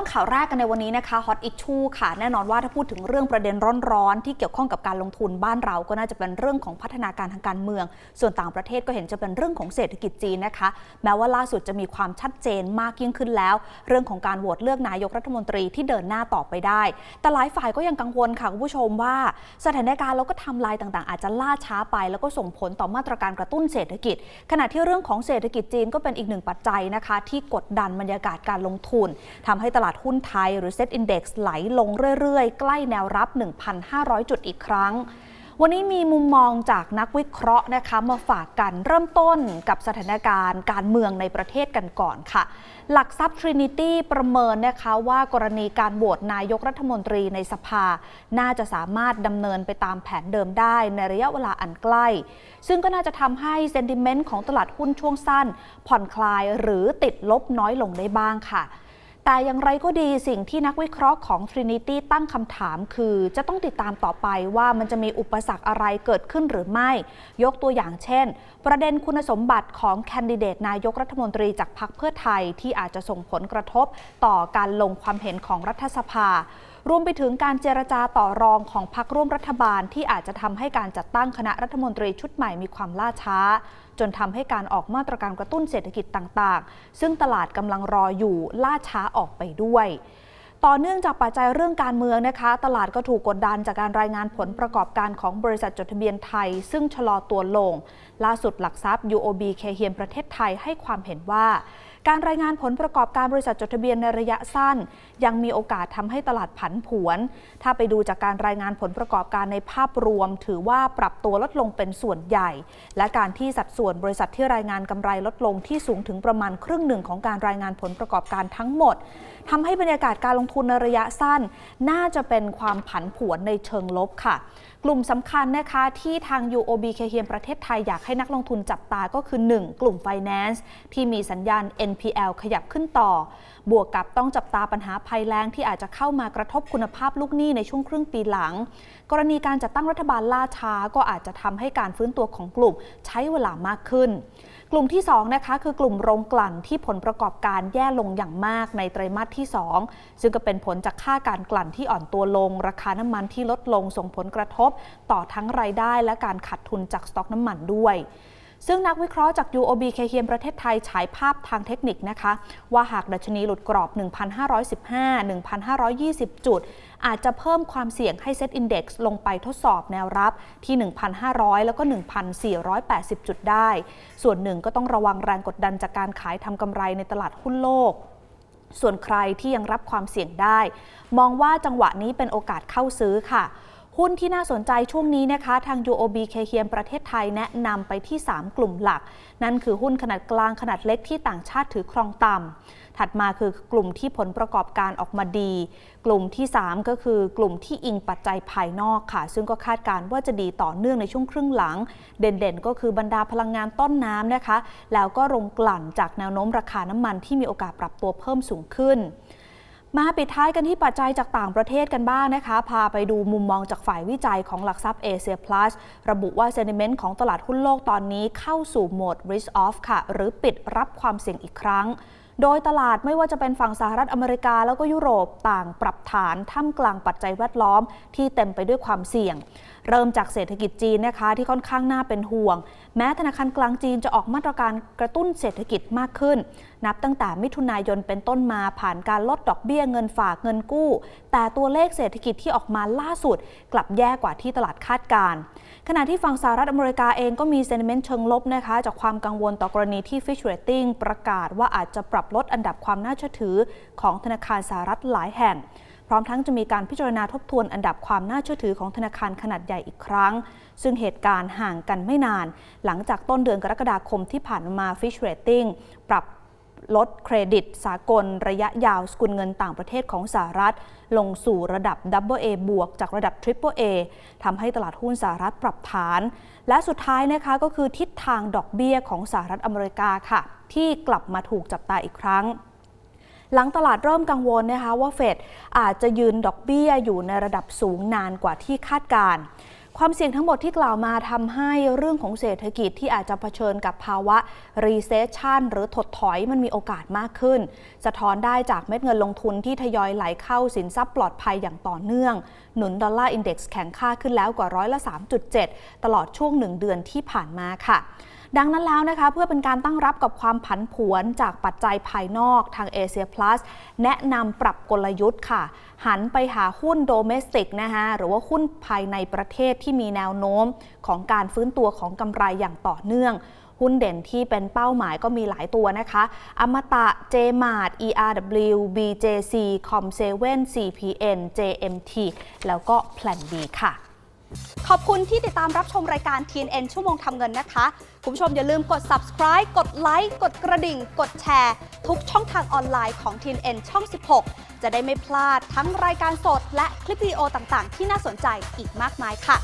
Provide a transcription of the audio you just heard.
ต้นข่าวแรกกันในวันนี้นะคะ Hot Issue ค่ะ แน่นอนว่าถ้าพูดถึงเรื่องประเด็นร้อนๆ ที่เกี่ยวข้องกับการลงทุนบ้านเราก็น่าจะเป็นเรื่องของพัฒนาการทางการเมือง ส่วนต่างประเทศก็เห็นจะเป็นเรื่องของเศรษฐกิจจีนนะคะ แม้ว่าล่าสุดจะมีความชัดเจนมากยิ่งขึ้นแล้ว เรื่องของการโหวตเลือกนายกรัฐมนตรีที่เดินหน้าต่อไปได้ แต่หลายฝ่ายก็ยังกังวลค่ะคุณผู้ชมว่า สถานการณ์แล้วก็ทำลายต่างๆ อาจจะล่าช้าไป แล้วก็ส่งผลต่อมาตรการกระตุ้นเศรษฐกิจ ขณะที่เรื่องของเศรษฐกิจจีนก็เป็นอีกหนึ่งปัจจัยนะคะ ที่กดดันบรรยากาศการลงทุนทำให้ตลาดดหุ้นไทยหรือ Set Index ไหลลงเรื่อยๆ ใกล้แนวรับ 1,500 จุดอีกครั้ง วันนี้มีมุมมองจากนักวิเคราะห์นะคะมาฝากกันเริ่มต้นกับสถานการณ์การเมืองในประเทศกันก่อนค่ะ หลักทรัพย์ Trinity ประเมินนะคะว่ากรณีการโหวตนายกรัฐมนตรีในสภา น่าจะสามารถดำเนินไปตามแผนเดิมได้ในระยะเวลาอันใกล้ ซึ่งก็น่าจะทำให้เซนติเมนต์ของตลาดหุ้นช่วงสั้น ผ่อนคลายหรือติดลบน้อยลงได้บ้างค่ะ แต่อย่างไรก็ดีสิ่งที่นักวิเคราะห์ของ Trinity ตั้งคำถามคือ จะต้องติดตามต่อไปว่ามันจะมีอุปสรรคอะไรเกิดขึ้นหรือไม่ ยกตัวอย่างเช่น ประเด็นคุณสมบัติของแคนดิเดตนายกรัฐมนตรีจากพรรคเพื่อไทยที่อาจจะส่งผลกระทบต่อการลงความเห็นของรัฐสภารวมไปถึงการเจรจาต่อรองของพรรคร่วมรัฐบาลที่อาจจะทำให้การจัดตั้งคณะรัฐมนตรีชุดใหม่มีความล่าช้า จนทำให้การออกมาตรการกระตุ้นเศรษฐกิจต่างๆ ซึ่งตลาดกำลังรออยู่ล่าช้าออกไปด้วยต่อเนื่องจากปัจจัยเรื่องการเมืองนะคะ ตลาดก็ถูกกดดันจากการรายงานผลประกอบการของบริษัทจดทะเบียนไทย ซึ่งชะลอตัวลง ล่าสุดหลักทรัพย์ UOB เคเฮียนประเทศไทยให้ความเห็นว่า การรายงานผลประกอบการบริษัทจดทะเบียนในระยะสั้น ยังมีโอกาสทำให้ตลาดผันผวน ถ้าไปดูจากการรายงานผลประกอบการในภาพรวม ถือว่าปรับตัวลดลงเป็นส่วนใหญ่ และการที่สัดส่วนบริษัทที่รายงานกำไรลดลงที่สูงถึงประมาณครึ่งหนึ่งของการรายงานผลประกอบการทั้งหมดทำให้บรรยากาศการลงทุนในระยะสั้น น่าจะเป็นความผันผวนในเชิงลบค่ะ กลุ่มสำคัญนะคะที่ทาง UOB เคเฮียมประเทศไทยอยากให้นักลงทุนจับตาก็คือ 1. กลุ่ม Finance ที่มีสัญญาณ NPL ขยับขึ้นต่อ บวกกับต้องจับตาปัญหาภัยแล้งที่อาจจะเข้ามากระทบคุณภาพลูกหนี้ในช่วงครึ่งปีหลัง กรณีการจัดตั้งรัฐบาลล่าช้าก็อาจจะทำให้การฟื้นตัวของกลุ่มใช้เวลามากขึ้น กลุ่มที่2นะคะคือกลุ่มโรงกลั่นที่ผลประกอบการแย่ลงอย่างมากในไตรมาสที่ 2 ซึ่งก็เป็นผลจากค่าการกลั่นที่อ่อนตัวลง ราคาน้ำมันที่ลดลงส่งผลกระทบ ต่อทั้งรายได้และการขาดทุนจากสต็อกน้ำมันด้วย ซึ่งนักวิเคราะห์จาก UOB เคเฮียมประเทศไทยฉายภาพทางเทคนิคนะคะ ว่าหากดัชนีหลุดกรอบ 1,515-1,520 จุด อาจจะเพิ่มความเสี่ยงให้ Set Index ลงไปทดสอบแนวรับที่ 1,500 แล้วก็ 1,480 จุดได้ ส่วนหนึ่งก็ต้องระวังแรงกดดันจากการขายทำกำไรในตลาดหุ้นโลกส่วนใครที่ยังรับความเสี่ยงได้ มองว่าจังหวะนี้เป็นโอกาสเข้าซื้อค่ะ หุ้นที่น่าสนใจช่วงนี้นะคะทาง UOB เคเฮียมประเทศไทยแนะนำไปที่ 3 กลุ่มหลัก นั่นคือหุ้นขนาดกลางขนาดเล็กที่ต่างชาติถือครองต่ำถัดมาคือกลุ่มที่ผลประกอบการออกมาดี กลุ่มที่ 3 ก็คือกลุ่มที่อิงปัจจัยภายนอกค่ะ ซึ่งก็คาดการณ์ว่าจะดีต่อเนื่องในช่วงครึ่งหลัง เด่นๆ ก็คือบรรดาพลังงานต้นน้ำนะคะ แล้วก็โรงกลั่นจากแนวโน้มราคาน้ำมันที่มีโอกาสปรับตัวเพิ่มสูงขึ้น มาปิดท้ายกันที่ปัจจัยจากต่างประเทศกันบ้างนะคะ พาไปดูมุมมองจากฝ่ายวิจัยของหลักทรัพย์เอเชียพลัสระบุว่าเซนิเมนต์ของตลาดหุ้นโลกตอนนี้เข้าสู่โหมด risk off ค่ะ หรือปิดรับความเสี่ยงอีกครั้ง โดยตลาดไม่ว่าจะเป็นฝั่งสหรัฐอเมริกาแล้วก็ยุโรปต่างปรับฐานท่ามกลางปัจจัยแวดล้อมที่เต็มไปด้วยความเสี่ยง เริ่มจากเศรษฐกิจจีนนะคะที่ค่อนข้างน่าเป็นห่วง แม้ธนาคารกลางจีนจะออกมาตรการกระตุ้นเศรษฐกิจมากขึ้น นับตั้งแต่มิถุนายนเป็นต้นมาผ่านการลดดอกเบี้ยเงินฝากเงินกู้ แต่ตัวเลขเศรษฐกิจที่ออกมาล่าสุด กลับแย่กว่าที่ตลาดคาดการณ์ขณะที่ฝั่งสหรัฐอเมริกาเองก็มีเซน i เมนต์เชิงลบนะคะ จากความกังวลต่อกรณีที่ Fitch Rating ประกาศว่าอาจจะปรับลดอันดับความน่าเชื่อถือของธนาคารสหรัฐหลายแห่ง พร้อมทั้งจะมีการพิจารณาทบทวนอันดับความน่าเชื่อถือของธนาคารขนาดใหญ่อีกครั้ง ซึ่งเหตุการณ์ห่างกันไม่นาน หลังจากต้นเดือนกรกฎาคมที่ผ่านมา Fitch Rating ปรับลดเครดิตสากลระยะยาวสกุลเงินต่างประเทศของสหรัฐ ลงสู่ระดับ AA บวกจากระดับ Triple A ทำให้ตลาดหุ้นสหรัฐปรับฐาน และสุดท้ายนะคะก็คือทิศทางดอกเบี้ยของสหรัฐอเมริกาค่ะ ที่กลับมาถูกจับตาอีกครั้ง หลังตลาดเริ่มกังวลนะคะว่าเฟดอาจจะยืนดอกเบี้ยอยู่ในระดับสูงนานกว่าที่คาดการณ์ความเสี่ยงทั้งหมดที่กล่าวมาทำให้เรื่องของเศรษฐกิจที่อาจจะเผชิญกับภาวะ recession หรือถดถอยมันมีโอกาสมากขึ้น สะท้อนได้จากเม็ดเงินลงทุนที่ทยอยไหลเข้าสินทรัพย์ปลอดภัยอย่างต่อเนื่อง หนุนดอลลาร์อินเด็กซ์แข็งค่าขึ้นแล้วกว่าร้อยละ 3.7 ตลอดช่วงหนึ่งเดือนที่ผ่านมาค่ะ ดังนั้นแล้วนะคะเพื่อเป็นการตั้งรับกับความผันผวนจากปัจจัยภายนอกทางเอเชียพลัสแนะนำปรับกลยุทธ์ค่ะ หันไปหาหุ้นโดเมสติกนะคะหรือว่าหุ้นภายในประเทศที่มีแนวโน้มของการฟื้นตัวของกำไรอย่างต่อเนื่องหุ้นเด่นที่เป็นเป้าหมายก็มีหลายตัวนะคะ อมตะ JMart ERW BJC Com7 CPN JMT แล้วก็ Plan B ค่ะ ขอบคุณที่ติดตามรับชมรายการ TNN ชั่วโมงทำเงินนะคะ คุณผู้ชมอย่าลืมกด subscribe กดไลค์กดกระดิ่ง กดแชร์ ทุกช่องทางออนไลน์ของ TNN ช่อง 16 จะได้ไม่พลาดทั้งรายการสดและคลิปวิดีโอต่างๆ ที่น่าสนใจอีกมากมายค่ะ